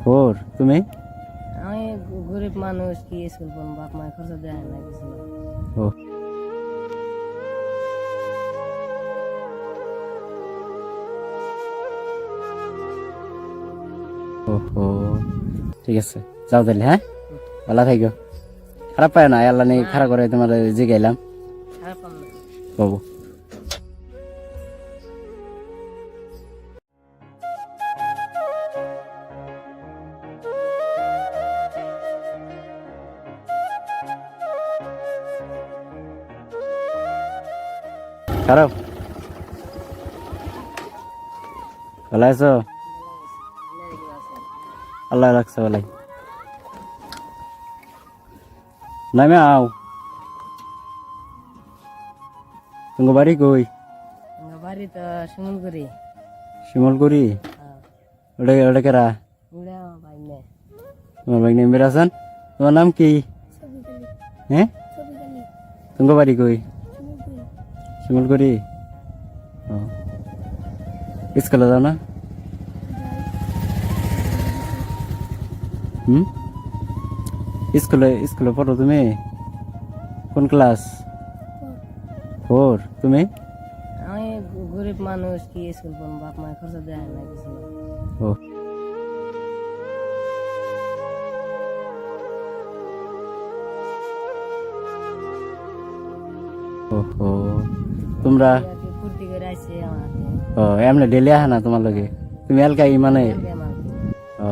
Four তুমি? আমি গরিব মানুষ কি স্কুল পড়ব বাপ মায়ের খরচ দেয় না কিছু। ও। ওহো ঠিক আছে। যাও তাহলে হ্যাঁ? ভালো থাকো। খারাপ পায় না আল্লাহ নেই খারাপ করে তোমার জিগাইলাম। বাবু খারাপ? ভালো আছো? আল্লাহ রাখছে ভালাই। নামে আও। তোমার বাড়ি কই? বাড়ি তো শিমুলগুড়ি। শিমলগুড়ি? হ্যাঁ। ওটা ওটা কেরা? তোমার ভাই নেমে আছেন? তোমার নাম কি? হ্যাঁ? তোমার বাড়ি কই? শিমলগুড়ি? ও। স্কুলে যাও না। হুম? স্কুলে স্কুলে পড়ো তুমি। কোন ক্লাস ফোর তুমি? আমি গ- গরিব মানুষ কি স্কুল পড়ব বাপ মায়ের খরচ দেয় না কিছু। ও। ওহো তোমরা। ও, এমনি ডেলি আহা না তোমার লগে? তুমি এলকাই মানে? ও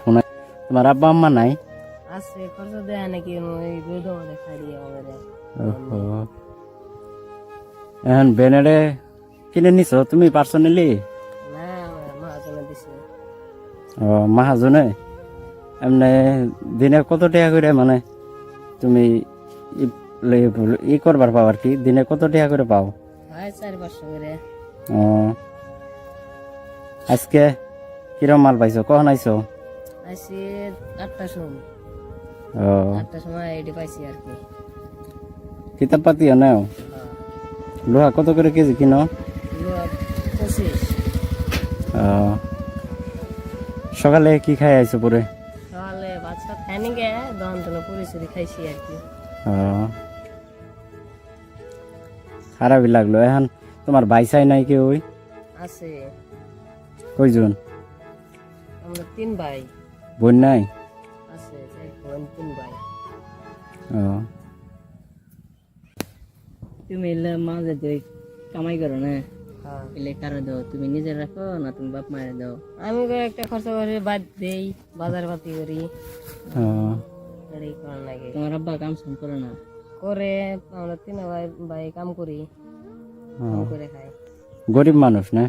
ফোন তোমার আব্বা আম্মা নাই? আসছে খরচ দেয় নাকি ওই রোদ আমাদের খাড়িয়ে আমাদের এখন বেনেডে কিনে নিছো? তুমি পার্সোনালি ও, মাহাজনে? এমনি দিনে কত টাকা করে মানে তুমি ই- করবার পাও আর কি? দিনে কত টাকা করে পাও? ও। আজকে কিরম মাল পাইছো? কখন আইছো? কিতাব পাতিও নাও? হ্যাঁ। লোহা কত করে কেজি কিনো? সকালে কি খাই আইছো পরে? সকালে খাইনি গে পুরি খাইছি আর কি। খারাপই লাগল। এখন তোমার ভাই চাই নাই কেউ ওই? আছে। কয়জন? আমরা তিন ভাই। বোন নাই? আছে বোন তিন ভাই। ও। তুমি এলে মাঝে তুই কামাই করো না? হ্যাঁ। এলে কারও দাও তুমি নিজে রাখো না তুমি বাপ মায়ের দাও? আমি করে একটা খরচা করে বাদ দেই বাজার পাতি করি। ও। তোমার আব্বা কাম সাম করে না? করে আমরা তিন ভাই ভাই কাম করি। কাম করে খাই। গরিব মানুষ না?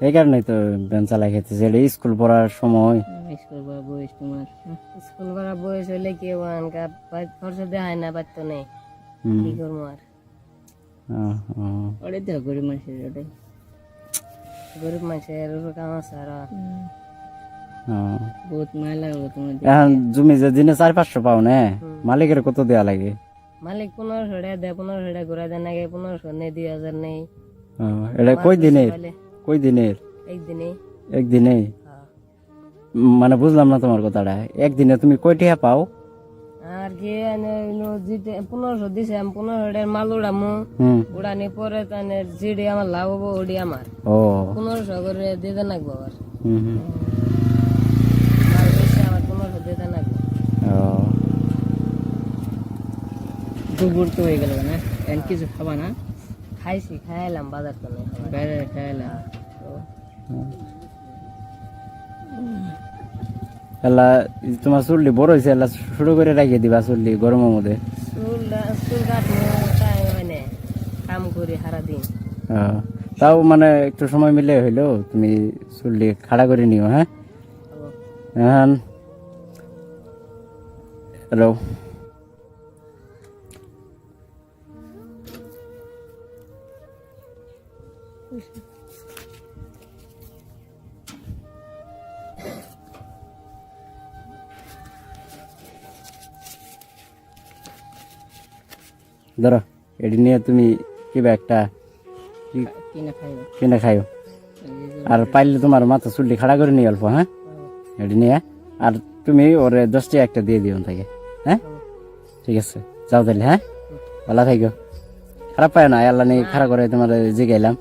এই কারণেই তো বেন চালাই খেতেছে এটা স্কুল পড়ার সময়। স্কুল বা বয়স তোমার স্কুল করা বয়স হইলে কি ওখানকার খরচা হয় না বাচ্চা নেই। কি করব আর। ওটাই তো গরিব মানুষের ওটাই। গরিব মানুষের কাম আছে আর। বহুত লাগবে তোমার এখন জমি যে দিনে চার পাঁচশো পাও না মালিকের কত দেয়া লাগে? মালিক পনেরোশো টাকা দেয় পনেরোশো টাকা ঘুরা দেয় নাকি পনেরোশো নেই দুই হাজার নেই। এটা কই দিনের? কই দিনের? একদিনে। একদিনে হ্যাঁ। মানে বুঝলাম না তোমার কথাটা। একদিনে তুমি টাকা পাও? আর কি পনেরোশো দিছে আমি পনেরোশো টাকার মাল উড়ামু। উড়ানি পরে তাহলে যেটি আমার লাভ হব ওটি আমার। পনেরোশো করে দিতে লাগবো আবার হুম হুম মাল বেশি আমার পনেরোশো দিতে লাগবে ও দুপুর তো হয়ে গেল না এখন কিছু খাবা না? খাইছি খাইলাম বাজার তো বাইরে খাইলাম এলা তোমার চুল্লি বড় হয়েছে এলা শুরু করে রাখিয়ে দিবা চুল্লি গরমের মধ্যে। চুল চুল কাটবো টাইম হয় না কাম করি সারাদিন। ও, তাও মানে একটু সময় মিলে হইল তুমি চুল্লি খাড়া করে নিও হ্যাঁ? এখন হ্যালো। ধরো এটি নিয়ে তুমি কিবা একটা কি কিনে খাইব কিনে খাইও। এই যে আর পাইলে তোমার মাথা চুলটি খাড়া করে নিয়ে অল্প হ্যাঁ? এটি নিয়ে। আর তুমি ওরে দশটি একটা দিয়ে দিও থাকে হ্যাঁ? ঠিক আছে। যাও তাহলে হ্যাঁ? ভালো থাকো খারাপ পায় না আল্লাহ নিয়ে খারাপ করে তোমার জিগাইলাম।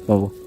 খারাপ পাম না বাবু